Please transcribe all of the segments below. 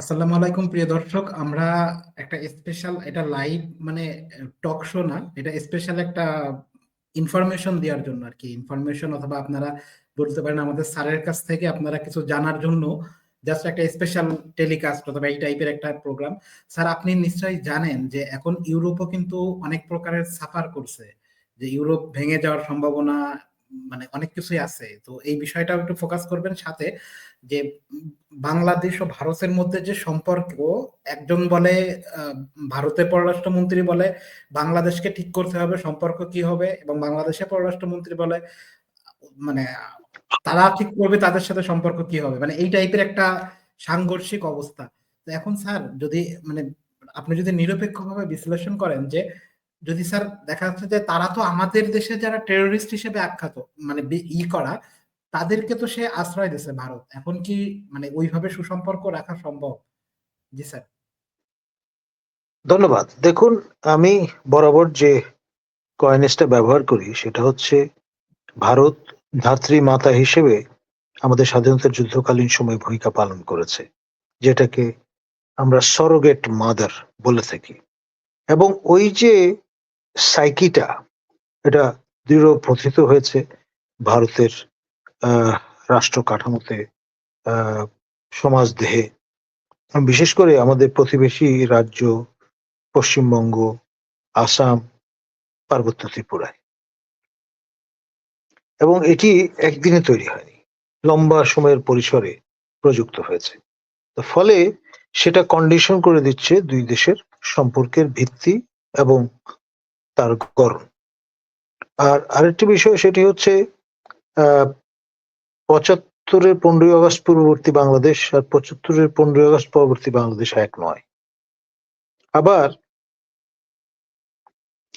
আসসালামু আলাইকুম, প্রিয় দর্শক। আমরা একটা স্পেশাল এটা লাইভ মানে টক শো না, এটা স্পেশাল একটা ইনফরমেশন দেওয়ার জন্য আর কি। ইনফরমেশন অথবা আপনারা বলতে পারেন আমাদের স্যারের কাছ থেকে আপনারা কিছু জানার জন্য জাস্ট একটা স্পেশাল টেলিকাস্ট অথবা এই টাইপের একটা প্রোগ্রাম স্যার, আপনি নিশ্চয়ই জানেন যে এখন ইউরোপও কিন্তু অনেক প্রকারের সাফার করছে। যে ইউরোপ ভেঙে যাওয়ার সম্ভাবনা মানে অনেক কিছুই আছে। তো এই বিষয়টাও একটু ফোকাস করবেন সাথে যে বাংলাদেশ ও ভারতের মধ্যে যে সম্পর্ক, একজন বলে ভারতের পররাষ্ট্রমন্ত্রী বলে, বাংলাদেশকে ঠিক করতে হবে, সম্পর্ক কি হবে এবং বাংলাদেশের পররাষ্ট্রমন্ত্রী বলে মানে তারা ঠিক করবে তাদের সাথে সম্পর্ক কি হবে? মানে এই টাইপের একটা সাংঘর্ষিক অবস্থা। তো এখন স্যার যদি মানে আপনি যদি নিরপেক্ষভাবে বিশ্লেষণ করেন যে যদি স্যার দেখা যাচ্ছে যে তারা তো আমাদের দেশে যারা টেরোরিস্ট হিসেবে আখ্যাত মানে ই করা, তাদেরকে তো সে আশ্রয় দিছে ভারত। এখন কি মানে ওইভাবে সুসম্পর্ক রাখা সম্ভব? জি স্যার। ধন্যবাদ। দেখুন, আমি বরাবর যে কয়েনেসটা ব্যবহার করি, সেটা হচ্ছে ভারত ধাত্রী মাতা হিসেবে আমাদের স্বাধীনতার যুদ্ধকালীন সময় ভূমিকা পালন করেছে, যেটাকে আমরা সরোগেট মাদার বলে থাকি। এবং ওই যে সাইকিটা, এটা দৃঢ় প্রথিত হয়েছে ভারতের রাষ্ট্র কাঠামোতে সমাজ দেহে। বিশেষ করে আমাদের প্রতিবেশী রাজ্য, পশ্চিমবঙ্গ, আসাম, পার্বত্য ত্রিপুরায়। এবং এটি একদিনে তৈরি হয়নি, লম্বা সময়ের পরিসরে প্রযুক্ত হয়েছে। ফলে সেটা কন্ডিশন করে দিচ্ছে দুই দেশের সম্পর্কের ভিত্তি এবং তার গরম আর আরেকটি বিষয় সেটি হচ্ছে পঁচাত্তরের পনেরোই আগস্ট পূর্ববর্তী বাংলাদেশ আর পঁচাত্তরের পনেরোই আগস্ট পরবর্তী বাংলাদেশ এক নয়। আবার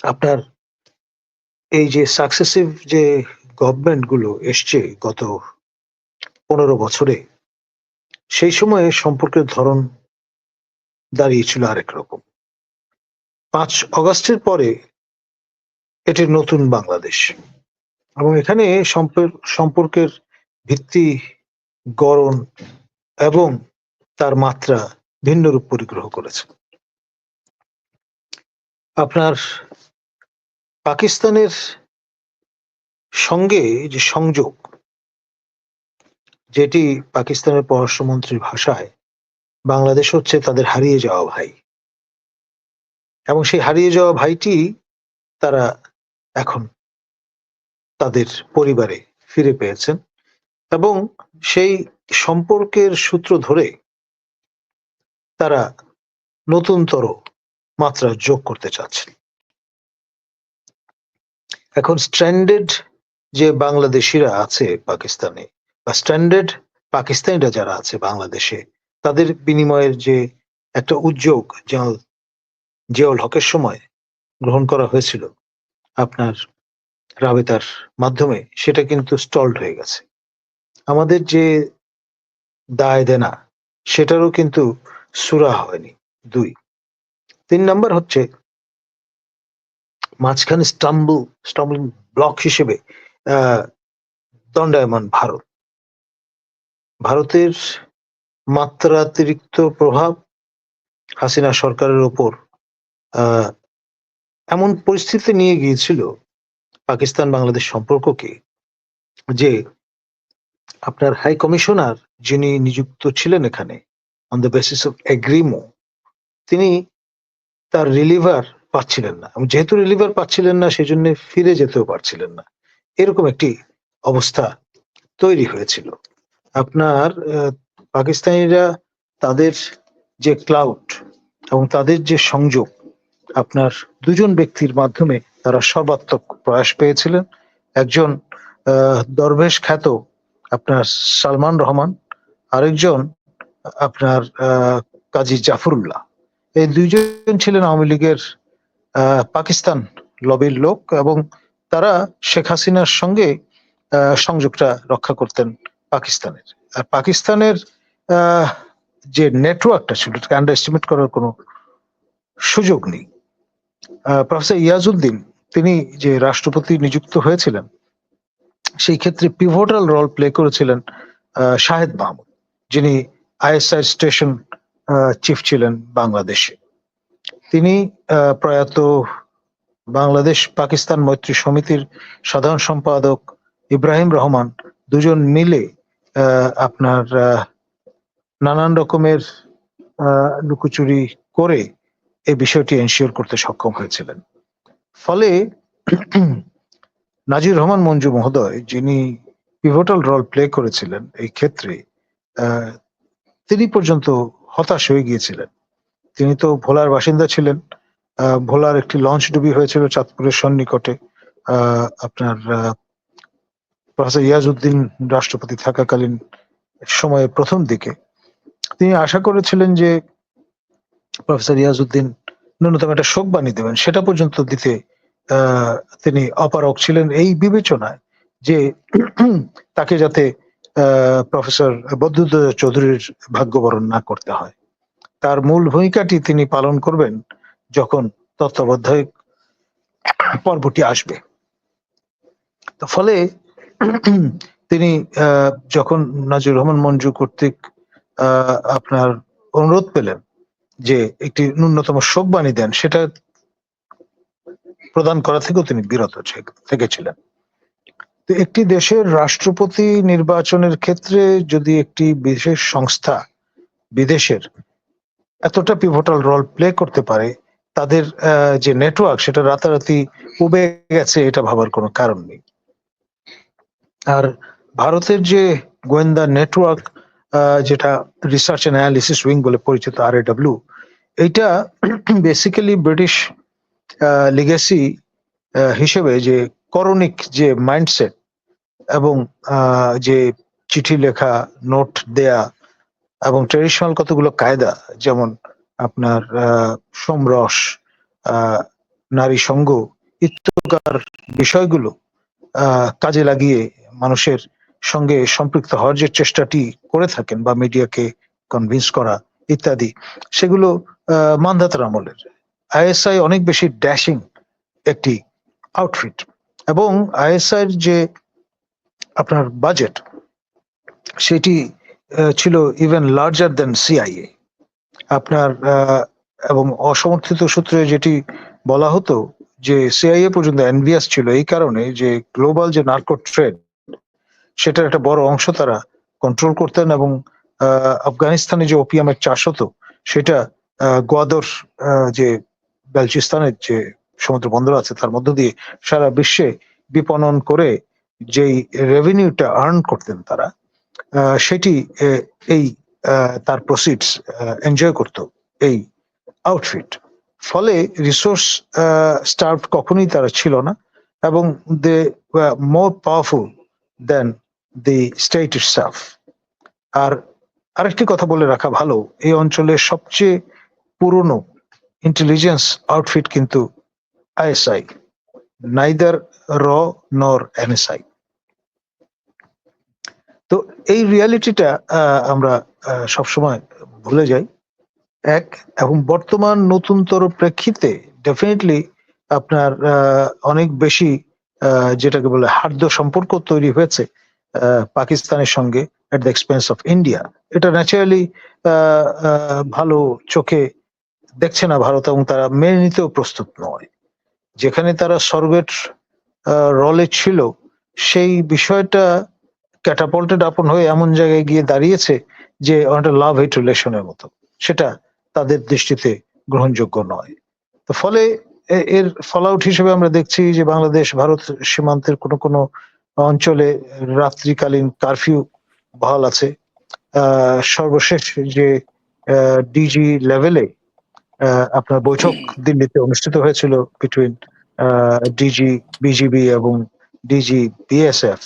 আপনার এই যে সাকসেসিভ যে গভর্নমেন্টগুলো এসছে গত পনেরো বছরে, সেই সময়ে সম্পর্কের ধরন দাঁড়িয়েছিল আরেক রকম। পাঁচ অগস্টের পরে এটি নতুন বাংলাদেশ। এবং এখানে সম্পর্কের ভিত্তি, গড়ন এবং তার মাত্রা ভিন্ন রূপ পরিগ্রহ করেছে। আপনার পাকিস্তানের সঙ্গে যে সংযোগ, যেটি পাকিস্তানের পররাষ্ট্রমন্ত্রীর ভাষায়, বাংলাদেশ হচ্ছে তাদের হারিয়ে যাওয়া ভাই। এবং সেই হারিয়ে যাওয়া ভাইটি তারা এখন তাদের পরিবারে ফিরে পেয়েছেন এবং সেই সম্পর্কের সূত্র ধরে তারা নতুনতর মাত্রা যোগ করতে চাচ্ছেন। এখন স্ট্যান্ডার্ড যে বাংলাদেশিরা আছে পাকিস্তানে বা স্ট্যান্ডার্ড পাকিস্তানিরা যারা আছে বাংলাদেশে, তাদের বিনিময়ের যে একটা উদ্যোগ জিয়াউল হকের সময় গ্রহণ করা হয়েছিল আপনার রাবেতার মাধ্যমে সেটা কিন্তু স্টলড হয়ে গেছে। আমাদের যে দায় দেনা, সেটারও কিন্তু সুরা হয়নি, দুই। তিন নাম্বার হচ্ছে, মাঝখানে স্টাম্বল স্টাম্বলিং ব্লক হিসেবে দণ্ডায়মান ভারত। ভারতের মাত্রাতিরিক্ত প্রভাব হাসিনা সরকারের ওপর এমন পরিস্থিতি নিয়ে গিয়েছিল পাকিস্তান বাংলাদেশ সম্পর্ককে যে আপনার হাই কমিশনার যিনি নিযুক্ত ছিলেন এখানে on the basis of agreement তিনি তার রিলিভার পাচ্ছিলেন না। যেহেতু রিলিভার পাচ্ছিলেন না, সেজন্য ফিরে যেতেও পারছিলেন না। এরকম একটি অবস্থা তৈরি হয়েছিল। আপনার পাকিস্তানিরা তাদের যে ক্লাউড এবং তাদের যে সংযোগ আপনার দুজন ব্যক্তির মাধ্যমে তারা সর্বাত্মক প্রয়াস পেয়েছিলেন। একজন দরবেশ খ্যাত আপনার সালমান রহমান, আরেকজন আপনার কাজী জাফরুল্লাহ। এই দুইজন ছিলেন আওয়ামী লীগের পাকিস্তান লবির লোক এবং তারা শেখ হাসিনার সঙ্গে সংযোগটা রক্ষা করতেন পাকিস্তানের। আর পাকিস্তানের যে নেটওয়ার্কটা ছিল, এটাকে আন্ডার এস্টিমেট করার কোনো সুযোগ নেই। প্রফেসর ইয়াজউদ্দিন তিনি যে রাষ্ট্রপতি নিযুক্ত হয়েছিলেন, সেই ক্ষেত্রে পিভোটাল রোল প্লে করেছিলেন শাহেদ মাহমুদ, যিনি আইএসআই স্টেশন চিফ ছিলেন বাংলাদেশে। তিনি প্রয়াত বাংলাদেশ পাকিস্তান মৈত্রী সমিতির সাধারণ সম্পাদক ইব্রাহিম রহমান, দুজন মিলে আপনার নানান রকমের লুকোচুরি করে এই বিষয়টি এনশিওর করতে সক্ষম হয়েছিলেন। ফলে নাজির রহমান মঞ্জু মহোদয়, যিনি পিভটাল রোল প্লে করেছিলেন এই ক্ষেত্রে তিনি পর্যন্ত হতাশ হয়ে গিয়েছিলেন। তিনি তো ভোলার বাসিন্দা ছিলেন। ভোলার একটি লঞ্চ ডুবি হয়েছিল চাঁদপুরের সন্নিকটে। আপনার প্রফেসর ইয়াজউদ্দিন রাষ্ট্রপতি থাকাকালীন সময়ে প্রথম দিকে। তিনি আশা করেছিলেন যে প্রফেসর ইয়াজউদ্দিন ন্যূনতম একটা শোক বাণী দেবেন। সেটা পর্যন্ত দিতে তিনি অপারক ছিলেন এই বিবেচনায় যে তাকে যাতে প্রফেসর বদ্যুদয় চৌধুরীর ভাগ্যবরণ না করতে হয়। তার মূল ভূমিকাটি তিনি পালন করবেন যখন তত্ত্বাবধায়ক পর্বটি আসবে। ফলে তিনি যখন নাজির রহমান মঞ্জু কর্তৃক আপনার অনুরোধ পেলেন যে একটি ন্যূনতম শোক বাণী দেন, সেটা প্রদান করা থেকেও তিনি বিরত থেকেছিলেন। তো একটি দেশের রাষ্ট্রপতি নির্বাচনের ক্ষেত্রে যদি একটি বিশেষ সংস্থা বিদেশের এতটা পিভোটাল রোল প্লে করতে পারে, তাদের যে নেটওয়ার্ক সেটা রাতারাতি উবে গেছে, এটা ভাবার কোনো কারণ নেই। আর ভারতের যে গোয়েন্দা নেটওয়ার্ক যেটা রিসার্চ অ্যান্ড অ্যানালিসিস উইং বলে পরিচিত আর এইটা বেসিক্যালি ব্রিটিশ লিগেসি হিসেবে যে করণিক যে মাইন্ডসেট এবং যে চিঠি লেখা নোট দেয়া এবং ট্রেডিশনাল কতগুলো কায়দা, যেমন আপনার সমরস নারী সঙ্গ, ইত্যাকার বিষয়গুলো কাজে লাগিয়ে মানুষের সঙ্গে সম্পৃক্ত হওয়ার যে চেষ্টাটি করে থাকেন বা মিডিয়াকে কনভিন্স করা ইত্যাদি। সেগুলো মান্ধাতার আমলের। আইএসআই অনেক বেশি ড্যাশিং একটি আউটফিট এবং আইএসআই যে আপনার বাজেট সেটি ছিল ইভেন লার্জার দেন সিআইএ আপনার এবং অসমর্থিত সূত্রে যেটি বলা হতো যে সিআইএ পর্যন্ত এনভিএস ছিল এই কারণে যে গ্লোবাল যে নার্কো ট্রেড সেটার একটা বড় অংশ তারা কন্ট্রোল করতেন এবং আফগানিস্তানে যে ওপিয়ামের চাষ হতো, সেটা গোয়াদর যে বেলচিস্তানের যে সমুদ্র বন্দর আছে, তার মধ্য দিয়ে সারা বিশ্বে বিপণন করে যেই রেভিনিউটা আর্ন করতেন তারা সেটি এই তার প্রসিডস এনজয় করত এই আউটফিট ফলে রিসোর্স স্টার্ভ কখনোই তারা ছিল না এবং they more powerful than the state itself আর আরেকটি কথা বলে রাখা ভালো, এই অঞ্চলের সবচেয়ে পুরনো ইন্টেলিজেন্স আউটফিট কিন্তু আইএসআই নাইদার র নর এনএসআই তো এই রিয়ালিটিটা আমরা সবসময় ভুলে যাই। এক, এবং বর্তমান নতুনতর প্রেক্ষিতে ডেফিনেটলি আপনার অনেক বেশি যেটাকে বলে হার্দ সম্পর্ক তৈরি হয়েছে পাকিস্তানের সঙ্গে। At the expense of India এটা ন্যাচারালি ভালো চোখে দেখছে না ভারত এবং তারা মেনে নিতেও প্রস্তুত নয়। যেখানে তারা সর্বেট রলে ছিল, সেই বিষয়টা ক্যাটাপল্টেড আপন হয়ে এমন জায়গায় গিয়ে দাঁড়িয়েছে যে অনেকটা লাভ হেট রিলেশনের মতো। সেটা তাদের দৃষ্টিতে গ্রহণযোগ্য নয়। তো ফলে এর ফলাউট হিসেবে আমরা দেখছি যে বাংলাদেশ, ভারত সীমান্তের কোনো কোনো অঞ্চলে রাত্রিকালীন কারফিউ বহাল আছে। সর্বশেষ যে ডিজি লেভেলে আপনার বৈঠক দিল্লিতে অনুষ্ঠিত হয়েছিল বিটুইন ডিজি বিজিবি এবং ডিজি বিএসএফ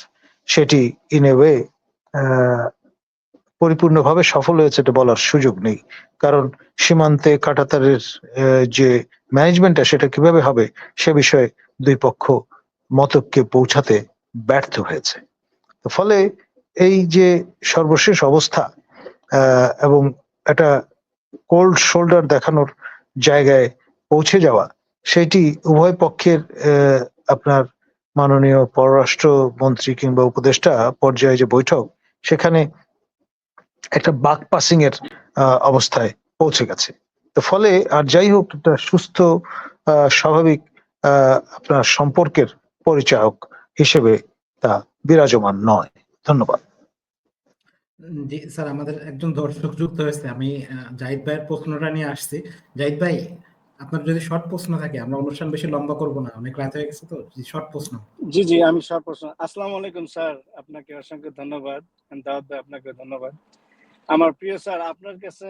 সেটি ইন এ ওয়ে পরিপূর্ণভাবে সফল হয়েছে এটা বলার সুযোগ নেই। কারণ সীমান্তে কাটাতারের যে ম্যানেজমেন্টটা সেটা কীভাবে হবে সে বিষয়ে দুই পক্ষ মতককে পৌঁছাতে ব্যর্থ হয়েছে। ফলে এই যে সর্বশেষ অবস্থা এবং একটা কোল্ড শোল্ডার দেখানোর জায়গায় পৌঁছে যাওয়া, সেটি উভয় পক্ষের আপনার মাননীয় পররাষ্ট্র মন্ত্রী কিংবা উপদেষ্টা পর্যায়ে যে বৈঠক, সেখানে একটা বাক পাসিং এর অবস্থায় পৌঁছে গেছে। তো ফলে, আর যাই হোক, একটা সুস্থ স্বাভাবিক আপনার সম্পর্কের পরিচায়ক হিসেবে তা বিরাজমান নয়। ধন্যবাদ। জি স্যার আমাদের একজন দর্শক যুক্ত হয়েছে। আমি জাহিদ ভাইয়ের প্রশ্নটা নিয়ে আসছি। জাহিদ ভাই আপনার যদি শর্ট প্রশ্ন থাকে আমরা অনুষ্ঠান বেশি লম্বা করব না অনেক রাত হয়ে গেছে তো শর্ট প্রশ্ন। জি জি আমি সব প্রশ্ন। আসসালামু আলাইকুম স্যার আপনাকে অসংখ্য ধন্যবাদ দাওয়াত ভাই আপনাকে ধন্যবাদ। আমার প্রিয় স্যার আপনার কাছে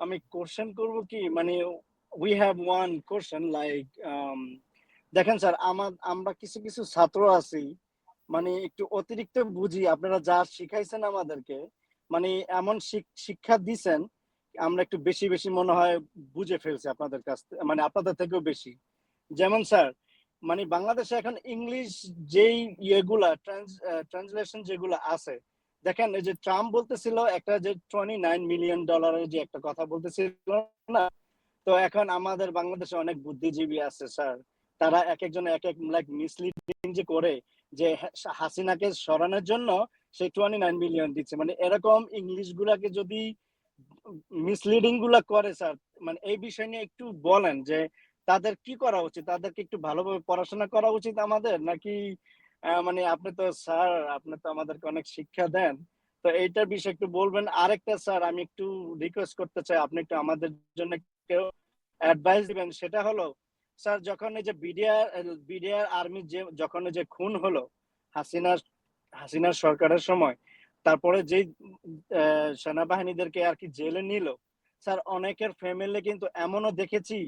আমি কোশ্চেন করব কি? মানে we have one question like দেখেন স্যার আমার আমরা কিছু কিছু ছাত্র আছি মানে একটু অতিরিক্ত বুঝি, আপনারা যা শিখাইছেন আমাদেরকে মানে এমন শিক্ষা দিছেন, আমরা একটু বেশি বেশি মনে হয় বুঝে ফেলছি আপনাদের কাছ থেকে মানে আপনাদের থেকেও বেশি। যেমন স্যার মানে বাংলাদেশে এখন ইংলিশ যেই ইয়েগুলা ট্রান্সলেশন যেগুলো আছে, দেখেন এই যে ট্রাম্প বলতেছিল একটা যে টোয়েন্টি নাইন মিলিয়ন ডলারের যে একটা কথা বলতেছিল না? তো এখন আমাদের বাংলাদেশে অনেক বুদ্ধিজীবী আছে স্যার। তারা এক একজন এক এক লাইক মিসলিডিং যে করে যে হাসিনাকে সরানোর জন্য সে টোয়েন্টি নাইন মিলিয়ন দিচ্ছে। মানে এরকম ইংলিশ গুলাকে যদি মিসলিডিংগুলা করে স্যার মানে এই বিষয় নিয়ে একটু বলেন যে তাদের কি করা উচিত? তাদেরকে একটু ভালোভাবে পড়াশোনা করা উচিত আমাদের? নাকি মানে আপনি তো স্যার আপনি তো আমাদেরকে অনেক শিক্ষা দেন। তো এইটার বিষয়ে একটু বলবেন। আরেকটা স্যার আমি একটু রিকোয়েস্ট করতে চাই। আপনি একটু আমাদের জন্য কেউ অ্যাডভাইস দিবেন, সেটা হলো স্যার, যখন এই যে বিডিআর বিডিআর আর্মি যে, যখন যে খুন হলো হাসিনার হাসিনার সরকারের সময়, তারপরে যে সেনাবাহিনীদেরকে আর কি জেলে নিল, স্যার, অনেকের ফ্যামিলি কিন্তু এমনও দেখেছি,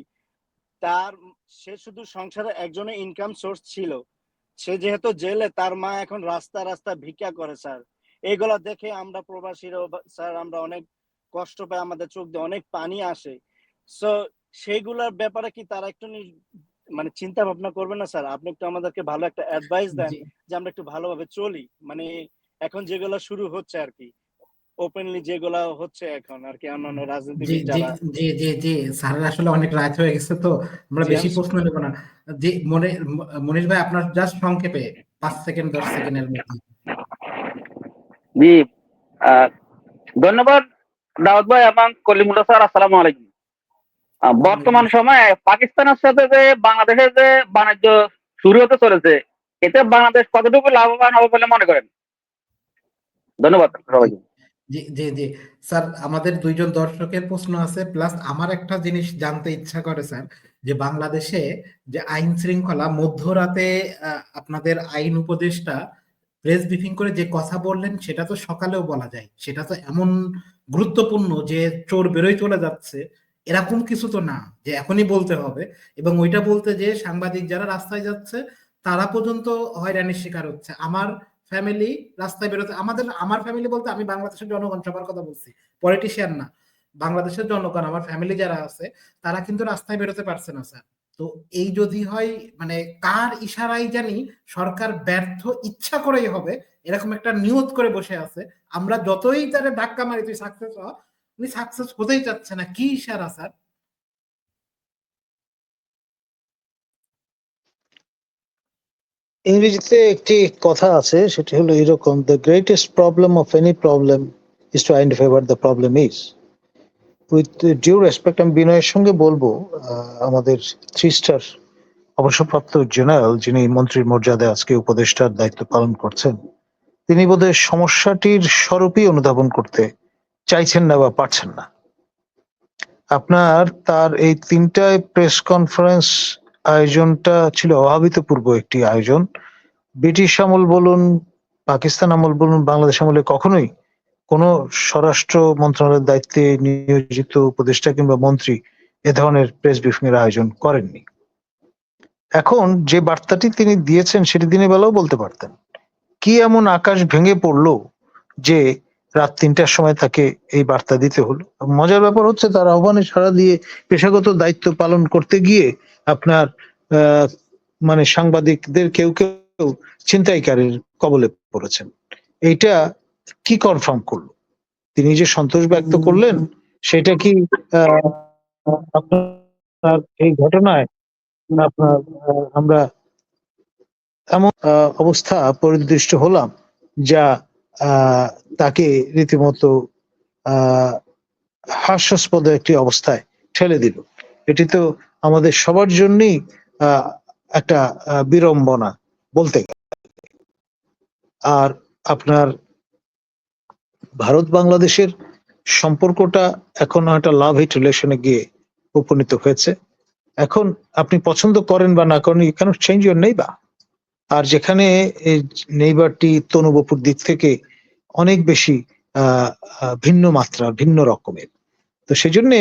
তার, সে শুধু সংসারে একজনের ইনকাম সোর্স ছিল, সে যেহেতু জেলে, তার মা এখন রাস্তা রাস্তা ভিক্ষা করে, স্যার। এগুলা দেখে আমরা প্রবাসীরা স্যার, আমরা অনেক কষ্ট পাই, আমাদের চোখ দিয়ে অনেক পানি আসে। সো সেইগুলোর ব্যাপারে কি তারা একটু মানে চিন্তা ভাবনা করবে না স্যার? আপনি একটু আমাদেরকে ভালো একটা অ্যাডভাইস দেন যে আমরা একটু ভালোভাবে চলি। মানে এখন যেগুলো শুরু হচ্ছে আর কি ওপেনলি যেগুলা হচ্ছে এখন আর কি অন্যান্য রাজনীতিবিদ জি যারা জি জি জি স্যারের আসলে অনেক রাত হয়ে গেছে তো। আমরা বেশি প্রশ্ন নেব না। জি মনে মনীষ ভাই আপনার জাস্ট সংক্ষেপে পাঁচ সেকেন্ড দশ সেকেন্ডের মধ্যে। জি আহ, ধন্যবাদ দাউদ ভাই এবং কলিমুল্লাহ স্যার আসসালামু আলাইকুম। বর্তমান সময়ে পাকিস্তানের সাথে যে বাংলাদেশের যে বাণিজ্য শুরু হতে চলেছে, এতে বাংলাদেশ কতটুকু লাভবান হবে বলে মনে করেন? ধন্যবাদ সবাইকে। জি জি স্যার, আমাদের দুইজন দর্শকের প্রশ্ন আছে, প্লাস আমার একটা জিনিস জানতে ইচ্ছা করে, স্যার, যে বাংলাদেশে যে আইন শৃঙ্খলা, মধ্যরাতে আপনাদের আইন উপদেষ্টা প্রেস ব্রিফিং করে যে কথা বললেন, সেটা তো সকালেও বলা যায়। সেটা তো এমন গুরুত্বপূর্ণ যে চোর বেরোয় চলে যাচ্ছে। এরকম কিছু তো না, যে এখনই বলতে হবে। এবং ওইটা বলতে যে সাংবাদিক যারা রাস্তায় যাচ্ছে, তারা পর্যন্ত হয়রানির শিকার হচ্ছে। আমার ফ্যামিলি রাস্তায় বেরোতে, আমাদের, আমার ফ্যামিলি বলতে আমি বাংলাদেশের জনগণ, সবার কথা বলছি। পলিটিশিয়ান না, বাংলাদেশের জনগণ, আমার ফ্যামিলি যারা আছে, তারা কিন্তু রাস্তায় বেরোতে পারছে না স্যার তো এই যদি হয় মানে কার ইশারায় জানি সরকার ব্যর্থ ইচ্ছা করেই হবে, এরকম একটা নিয়ত করে বসে আছে। আমরা যতই তারে ধাক্কা মারি, তুই সাকসেস হ উনি সাকসেস হতেই চাচ্ছে না। কি ইশারা, স্যার? ইংরেজিতে একটি কথা আছে, সেটি হলো এরকম the greatest problem of any problem is to identify what the problem is with due respect আমি বিনয়ের সঙ্গে বলব আমাদের থ্রি স্টার অবসরপ্রাপ্ত জেনারেল, যিনি মন্ত্রীর মর্যাদায় আজকে উপদেষ্টার দায়িত্ব পালন করছেন, তিনি বোধহয় সমস্যাটির স্বরূপই অনুধাবন করতে চাইছেন না বা পারছেন না। আপনার তার এই তিনটায় প্রেস কনফারেন্স আয়োজনটা ছিল অভাবিতপূর্ব একটি আয়োজন। ব্রিটিশ আমল বলুন, পাকিস্তান আমল বলুন, বাংলাদেশ আমলে কখনোই কোনো স্বরাষ্ট্র মন্ত্রণালয়ের দায়িত্বে নিয়োজিত উপদেষ্টা কিংবা মন্ত্রী এ ধরনের প্রেস ব্রিফিং এর আয়োজন করেননি। এখন যে বার্তাটি তিনি দিয়েছেন সেটি দিনের বেলাও বলতে পারতেন। কি এমন আকাশ ভেঙে পড়ল যে রাত তিনটার সময় তাকে এই বার্তা দিতে হলো। মজার ব্যাপার হচ্ছে তার আহ্বানে সাড়া দিয়ে পেশাগত দায়িত্ব পালন করতে গিয়ে আপনার মানে সাংবাদিকদের কেউ কেউ ছিনতাইকারীর কবলে পড়েছেন। এইটা কি কনফার্ম করল? তিনি যে সন্তোষ ব্যক্ত করলেন সেটা কি আহ, আপনার এই ঘটনায় আপনার আমরা এমন আহ, অবস্থা পরিদৃষ্ট হলাম যা আহ, তাকে রীতিমতো আহ, হাস্যাস্পদ একটি অবস্থায় ঠেলে দিল। এটি তো আমাদের সবার জন্যই একটা বিড়ম্বনা বলতে আর আপনার ভারত বাংলাদেশের সম্পর্কটা এখন একটা লাভ হিট রিলেশনে গিয়ে উপনীত হয়েছে। এখন আপনি পছন্দ করেন বা না করেন ক্যানট চেঞ্জ ইউর নেইবার আর যেখানে নেইবারটি তনুবপুর দিক থেকে অনেক বেশি ভিন্ন মাত্রা, ভিন্ন রকমের। তো সেজন্য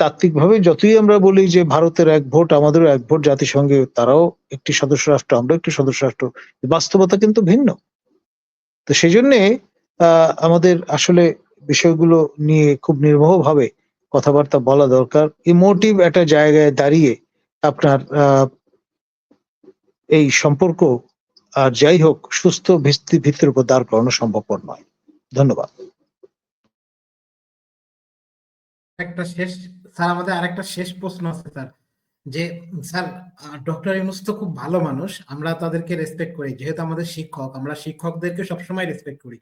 তাত্ত্বিকভাবে যতই আমরা বলি যে ভারতের এক ভোট, আমাদেরও এক ভোট জাতিসংঘে তারাও একটি সদস্য রাষ্ট্র আমরা একটি সদস্য রাষ্ট্র, বাস্তবতা কিন্তু ভিন্ন। তো সেই জন্যে আমাদের আসলে বিষয়গুলো নিয়ে খুব নির্মোহভাবে কথাবার্তা বলা দরকার। ইমোটিভ একটা জায়গায় দাঁড়িয়ে আপনার এই সম্পর্ক আর যাই হোক, সুস্থ ভিত্তি ভিত্তির উপর দাঁড় করানো সম্ভবপর নয়। ধন্যবাদ। একটা শেষ স্যার, আমাদের শেষ প্রশ্ন আছে, স্যার। যে, স্যার ডক্টর ইউনুস তো খুব ভালো মানুষ, আমরা তাদেরকে রেসপেক্ট করি। যেহেতু আমাদের শিক্ষক, আমরা শিক্ষকদেরকে সবসময় রেসপেক্ট করি।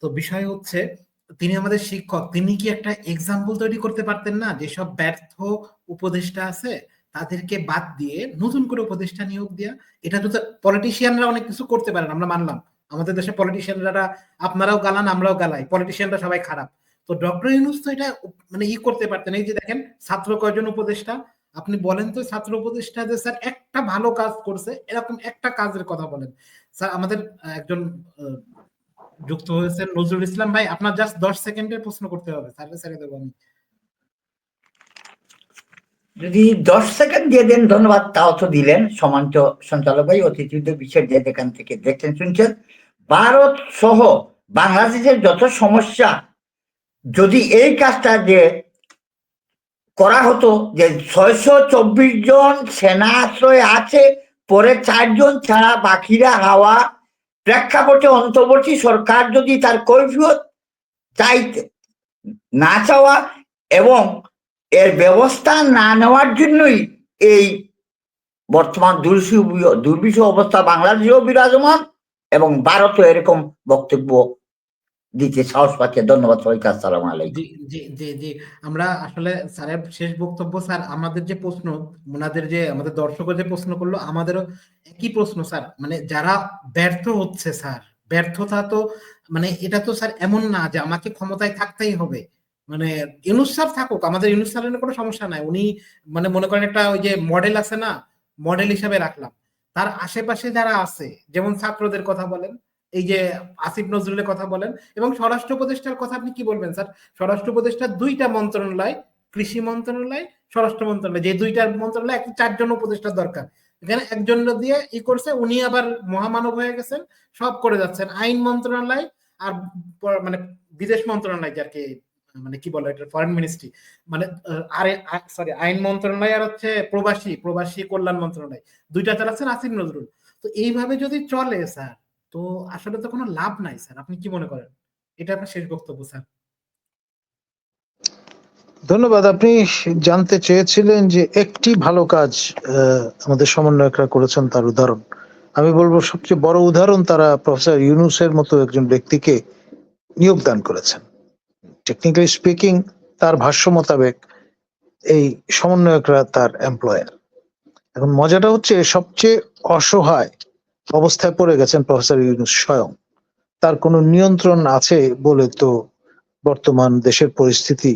তো বিষয় হচ্ছে, তিনি আমাদের শিক্ষক, তিনি কি একটা এক্সাম্পল তৈরি করতে পারতেন না? যেসব ব্যর্থ উপদেষ্টা আছে তাদেরকে বাদ দিয়ে নতুন করে উপদেষ্টা নিয়োগ দেওয়া এটা তো পলিটিশিয়ানরা অনেক কিছু করতে পারেন, আমরা মানলাম। আমাদের দেশে পলিটিশিয়ানরা আপনারাও গালান, আমরাও গালাই। পলিটিশিয়ানরা সবাই খারাপ। তো ডক্টর ইউনুস তো এটা মানে ই করতে পারতেন। এই যে দেখেন, ছাত্র কয়জন উপদেষ্টা? আপনি বলেন তো ছাত্র উপদেষ্টা যে, স্যার, একটা ভালো কাজ করছে। এরকম একটা কাজের কথা বলেন। স্যার, আমাদের একজন যুক্ত হয়েছেন নজরুল ইসলাম ভাই। আপনার জাস্ট দশ সেকেন্ডের প্রশ্ন করতে হবে। স্যার, ছেড়ে দেবো আমি। যদি দশ সেকেন্ড দিয়ে দেন, ধন্যবাদ, তাও তো দিলেন। সমান্ত সঞ্চালক ভাই অতিথিদের বিষয় যে যেখান থেকে দেখছেন, শুনছেন। ভারত সহ বাংলাদেশের যত সমস্যা, যদি এই কাজটা যে করা হতো যে ছয়শো চব্বিশ জন সেনা আশ্রয় আছে, পরে চারজন ছাড়া বাকিরা হাওয়া, প্রেক্ষাপটে অন্তর্বর্তী সরকার যদি তার কৈফিয়ত চাইতে না চাওয়া এবং এর ব্যবস্থা না নেওয়ার জন্যই এই বর্তমান দুর্বিষহ অবস্থা বাংলাদেশেও বিরাজমান এবং ভারতও এরকম বক্তব্য দিতে সাহস পাচ্ছে। ধন্যবাদ সবাইকে, আসসালাম আলাইকুম। জি জি জি আমরা আসলে স্যারের শেষ বক্তব্য, স্যার, আমাদের যে প্রশ্ন, ওনাদের যে, আমাদের দর্শকরা যে প্রশ্ন করল, আমাদেরও একই প্রশ্ন, স্যার। মানে যারা ব্যর্থ হচ্ছে, স্যার, ব্যর্থতা তো মানে এটা তো, স্যার, এমন না যে আমাকে ক্ষমতায় থাকতেই হবে। মানে ইউনুস স্যার থাকুক, আমাদের ইউনুস কোনো সমস্যা নাই। উনি মানে মনে করেন একটা ওই যে মডেল আছে না মডেল হিসাবে রাখলাম। তার আশেপাশে যারা আছে, যেমন ছাত্রদের কথা বলেন, এই যে আসিফ নজরুলের কথা বলেন, এবং স্বরাষ্ট্র উপদেষ্টার কথা আপনি কি বলবেন স্যার? স্বরাষ্ট্র উপদেষ্টার দুইটা মন্ত্রণালয়, কৃষি মন্ত্রণালয়, স্বরাষ্ট্র মন্ত্রণালয়, যে দুইটা মন্ত্রণালয় একটা চারজন উপদেষ্টার দরকার। এখানে একজন দিয়ে ই করছে, উনি আবার মহামানব হয়ে গেছেন, সব করে যাচ্ছেন। আইন মন্ত্রণালয় আর মানে বিদেশ মন্ত্রণালয় যাকে মানে কি বলে এটা ফরেন মিনিস্ট্রি মানে আরে সরি আইন মন্ত্রণালয় আর হচ্ছে প্রবাসী প্রবাসী কল্যাণ মন্ত্রণালয়। দুইটা চালাচ্ছেন আসিফ নজরুল। তো এইভাবে যদি চলে, স্যার, তো আসলে তো কোনো লাভ নাই, স্যার। আপনি কি মনে করেন? এটা আপনার শেষ বক্তব্য, স্যার। ধন্যবাদ। আপনি জানতে চেয়েছিলেন যে একটি ভালো কাজ আমাদের সমন্বয়করা করেছেন তার উদাহরণ। আমি বলব সবচেয়ে বড় উদাহরণ তারা প্রফেসর ইউনুসের মতো একজন ব্যক্তিকে নিয়োগ দান করেছেন। টেকনিক্যালি স্পিকিং তার ভাষ্য মোতাবেক এই সমন্বয়করা তার এমপ্লয়ার এখন মজাটা হচ্ছে সবচেয়ে অসহায় অবস্থায় পড়ে গেছেন প্রফেসর ইউনুস স্বয়ং তার কোনো নিয়ন্ত্রণ আছে বলে তো বর্তমান দেশের পরিস্থিতি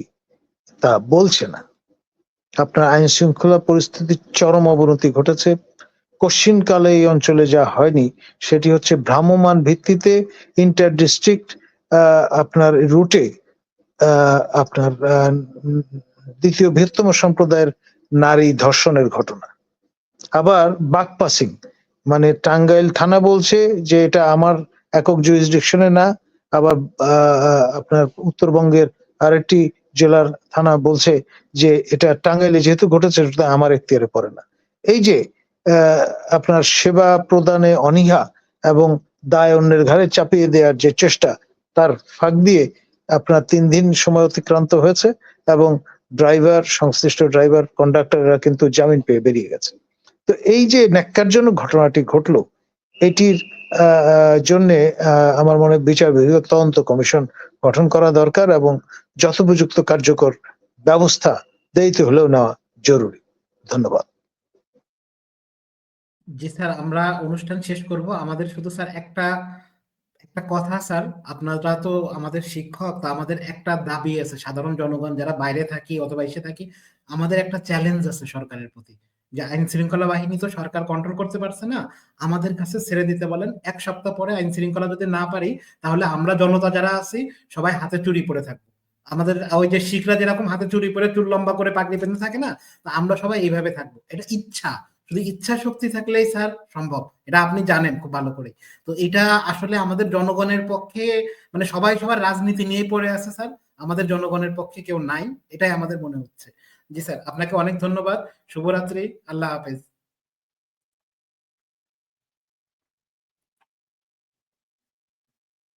তা বলছে না। আপনার আইন শৃঙ্খলা পরিস্থিতির চরম অবনতি ঘটেছে। কশ্চিনকালে এই অঞ্চলে যা হয়নি, সেটি হচ্ছে ভ্রাম্যমান ভিত্তিতে ইন্টার ডিস্ট্রিক্ট আপনার রুটে আপনার দ্বিতীয় বৃহত্তম সম্প্রদায়ের নারী ধর্ষণের ঘটনা। আবার বাকপাসিং মানে টাঙ্গাইল থানা বলছে যে এটা আমার একক জুরিসডিকশনে না, আবার আপনার উত্তরবঙ্গের আরেকটি জেলার থানা বলছে যে এটা টাঙ্গাইলে যেহেতু ঘটেছে, সেটা আমার এখতিয়ারে পড়ে না। এই যে আপনার সেবা প্রদানে অনীহা এবং দায় অন্যের ঘাড়ে চাপিয়ে দেওয়ার যে চেষ্টা, তার ফাঁক দিয়ে আপনার তিন দিন সময় অতিক্রান্ত হয়েছে এবং ড্রাইভার, সংশ্লিষ্ট ড্রাইভার, কন্ডাক্টররা কিন্তু জামিন পেয়ে বেরিয়ে গেছে। তো এই যে ন্যাক্কারজনক ঘটনাটি ঘটলো, এটির জন্য আমার মনে বিচার বিভাগ তদন্ত কমিশন গঠন করা দরকার এবং যথোপযুক্ত কার্যকর ব্যবস্থা দেরিতে হলেও নেওয়া জরুরি। ধন্যবাদ। জি স্যার, আমরা অনুষ্ঠান শেষ করব। আমাদের শুধু স্যার একটা একটা কথা স্যার, আপনারা তো আমাদের শিক্ষক, তা আমাদের একটা দাবি আছে, সাধারণ জনগণ যারা বাইরে থাকি অথবা এসে থাকি, আমাদের একটা চ্যালেঞ্জ আছে সরকারের প্রতি। যে আইন শৃঙ্খলা বাহিনী তো সরকার কন্ট্রোল করতে পারছে না, আমাদের কাছে ছেড়ে দিতে বলেন, এক সপ্তাহ পরে আইন শৃঙ্খলা যদি না পারি, তাহলে আমরা জনতা যারা আছি, সবাই হাতে চুরি পরে থাকব। আমাদের ওই যে শিখরা যেরকম হাতে চুরি পরে চুল লম্বা করে পাগড়ি বেঁধে থাকে না আমরা সবাই এইভাবে থাকব। এটা ইচ্ছা। শুধু ইচ্ছা শক্তি থাকলেই স্যার সম্ভব। এটা আপনি জানেন খুব ভালো করে তো এটা আসলে আমাদের জনগণের পক্ষে মানে সবাই সবার রাজনীতি নিয়ে পড়ে আছে স্যার। আমাদের জনগণের পক্ষে কেউ নাই, এটাই আমাদের মনে হচ্ছে। জি স্যার, আপনাকে অনেক ধন্যবাদ। শুভরাত্রি। আল্লাহ হাফেজ।